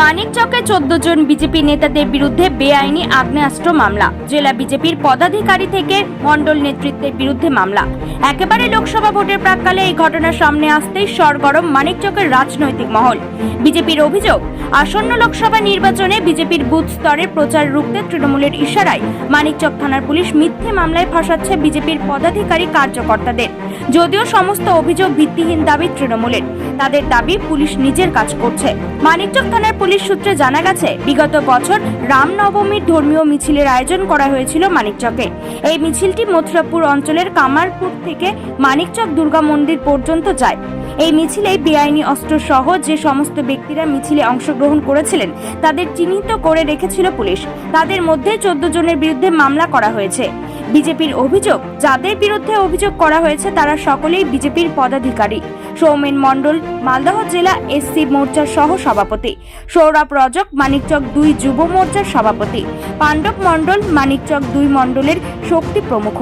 মানিকচকে চোদ্দ জন বিজেপি নেতাদের বিরুদ্ধে বেআইনি আগ্নেয়াস্ত্র মামলা। জেলা বিজেপির পদাধিকারী থেকে মণ্ডল নেতৃত্বের বিরুদ্ধে মামলা। একেবারে লোকসভা ভোটের প্রাককালে এই ঘটনা সামনে আসতেই সরগরম মানিকচকের রাজনৈতিক মহল। বিজেপির অভিযোগ, আসন্ন লোকসভা নির্বাচনে বিজেপির বুথ স্তরে প্রচার রুখতে তৃণমূলের ইশারায় মানিকচক থানার পুলিশ মিথ্যে মামলায় ফাঁসাচ্ছে বিজেপির পদাধিকারী কার্যকর্তাদের। যদিও সমস্ত অভিযোগ ভিত্তিহীন দাবি তৃণমূলের। তাদের দাবি পুলিশ নিজের কাজ করছে। মানিকচক থানার পুলিশ সূত্রে জানা গেছে, বিগত বছর রামনবমীর ধর্মীয় মিছিলের আয়োজন করা হয়েছিল মানিকচকে। এই মিছিলটি মথুরাপুর অঞ্চলের কামারপুর থেকে মানিকচক দুর্গা মন্দির পর্যন্ত যায়। এই মিছিলে বেআইনি অস্ত্র সহ যে সমস্ত ব্যক্তিরা মিছিলে অংশগ্রহণ করেছিলেন, তাদের চিহ্নিত করে রেখেছিল পুলিশ। তাদের মধ্যে চোদ্দ জনের বিরুদ্ধে মামলা করা হয়েছে। বিজেপির অভিযোগ, যাদের বিরুদ্ধে অভিযোগ করা হয়েছে তারা সকলেই বিজেপির পদাধিকারী। সৌমেন মণ্ডল, মালদহ জেলা এসসি মোর্চার সহ সভাপতি সৌরভ রজক, মানিকচক দুই যুব মোর্চার সভাপতি। পাণ্ডব মণ্ডল, মানিকচক দুই মণ্ডলের শক্তি প্রমুখ।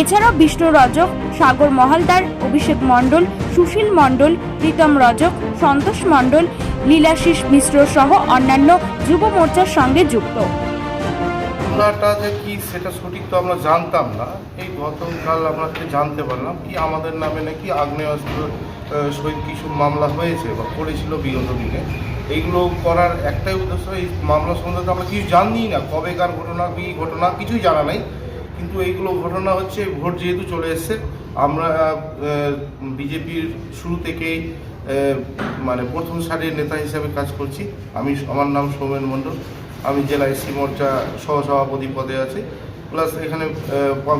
এছাড়াও বিষ্ণু রজক, সাগর মহালদার, অভিষেক মণ্ডল, সুশীল মণ্ডল, প্রীতম রজক, সন্তোষ মণ্ডল লীলাশিস মিশ্র সহ অন্যান্য যুব মোর্চার সঙ্গে যুক্ত। মামলাটা যে কি, সেটা সঠিক তো আমরা জানতাম না। এই গতকাল আমরা জানতে পারলাম কি আমাদের নামে নাকি আগ্নেয়াস্ত্র সহিত কিছু মামলা হয়েছে বা করেছিল বিগত দিনে। এইগুলো করার একটাই উদ্দেশ্য, এই মামলা সম্বন্ধে আমরা কিছু জানি না। কবেকার ঘটনা, কি ঘটনা, কিছুই জানা নাই। কিন্তু এইগুলো ঘটনা হচ্ছে, ভোট যেহেতু চলে এসছে, আমরা বিজেপির শুরু থেকেই মানে প্রথম সারির নেতা হিসেবে কাজ করছি। আমি, আমার নাম সৌমেন মণ্ডল। আমি জেলা এসসি মোর্চা সহসভাপতি পদে আছি। প্লাস এখানে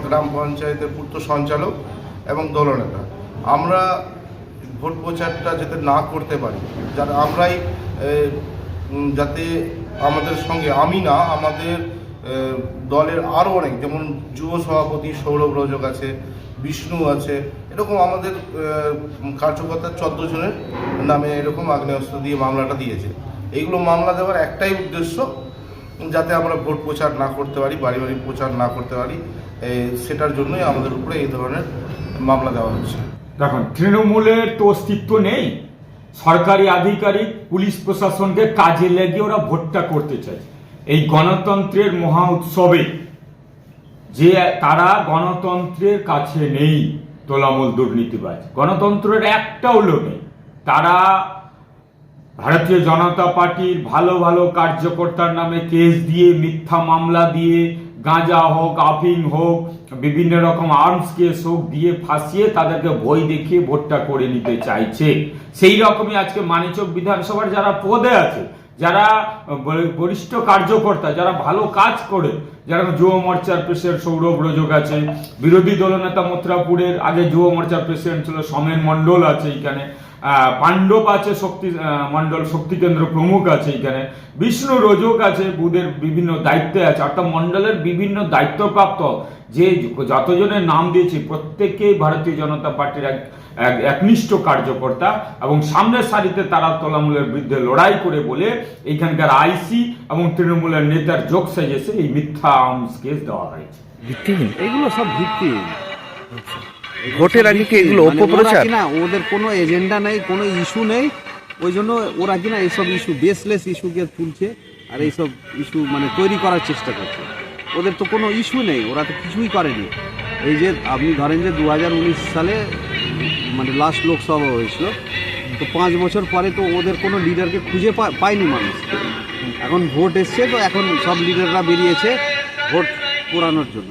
গ্রাম পঞ্চায়েতের পূর্ত সঞ্চালক এবং দলনেতা। আমরা ভোট প্রচারটা যাতে না করতে পারি যাতে আমরাই যাতে আমাদের সঙ্গে, আমি না, আমাদের দলের আরও অনেক, যেমন যুব সভাপতি সৌরভ রজক আছে, বিষ্ণু আছে, এরকম আমাদের কার্যকর্তা চোদ্দ জনের নামে এরকম আগ্নেয়াস্ত্র দিয়ে মামলাটা দিয়েছে। এইগুলো মামলা দেওয়ার একটাই উদ্দেশ্য যাতে আমরা ভোট প্রচার না করতে পারি বাড়ি বাড়ি প্রচার না করতে পারি সেটার জন্যই আমাদের উপরে এই ধরনের মামলা দেওয়া হচ্ছে। দেখুন তৃণমূলের তো অস্তিত্ব নেই। সরকারি আধিকারিক, পুলিশ প্রশাসনকে কাজে লাগিয়ে ওরা ভোটটা করতে চায় এই গণতন্ত্রের মহা উৎসবে যে তারা গণতন্ত্রের কাছে নেই, তোলামূল দুর্নীতিবাজ। গণতন্ত্রের একটাও লোক নেই। তারা ভারতীয় জনতা পার্টির ভালো ভালো কার্যকর্তার নামে কেস দিয়ে, মিথ্যা মামলা দিয়ে, গাঁজা হোক আফিং হোক, বিভিন্ন রকম আর্মস কেস হোক দিয়ে ফাঁসিয়ে তাদেরকে ভয় দেখিয়ে ভোটটা করে নিতে চাইছে। সেই রকমই আজকে মানিচক বিধানসভার যারা পদে আছে, যারা বরিষ্ঠ কার্যকর্তা, যারা ভালো কাজ করে, যারা যুব মোর্চার প্রেসিডেন্ট সৌরভ রোজক আছে, বিরোধী দলনেতা মথুরাপুরের আগে যুব মোর্চার প্রেসিডেন্ট ছিল সমেন মণ্ডল আছে এখানে পাণ্ডব আছে শক্তি মণ্ডল শক্তি কেন্দ্র প্রমুখ আছে এখানে। বিষ্ণু রোজক আছে বুধের বিভিন্ন দায়িত্বে আছে। অর্থাৎ মণ্ডলের বিভিন্ন দায়িত্বপ্রাপ্ত যে যতজনের নাম দিয়েছি প্রত্যেকেই ভারতীয় জনতা পার্টির এক এক একনিষ্ঠ কার্যকর্তা এবং সামনের সারিতে তারা তলামূলের বিরুদ্ধে লড়াই করে বলে এইখানকার আইসি এবং তৃণমূলের নেতার যোগ সাজেছে এই মিথ্যা আর্মস কেস দেওয়া হয়েছে। এগুলো সব ভিত্তি ভোটের আগে কি? এগুলো মানে অপপ্রচার? কিনা ওদের কোনো এজেন্ডা নেই কোনো ইস্যু নেই। ওই জন্য ওরা কিনা এইসব ইস্যু বেসলেস ইস্যুকে তুলছে আর এইসব ইস্যু মানে তৈরি করার চেষ্টা করছে। ওদের তো কোনো ইস্যু নেই ওরা তো কিছুই করেনি। এই যে আপনি ধরেন যে দু হাজার উনিশ সালে মানে লাস্ট লোকসভা হয়েছিল তো পাঁচ বছর পরে তো ওদের কোনো লিডারকে খুঁজে পায়নি মানুষ। এখন ভোট এসছে তো এখন সব লিডাররা বেরিয়েছে ভোট পোড়ানোর জন্য।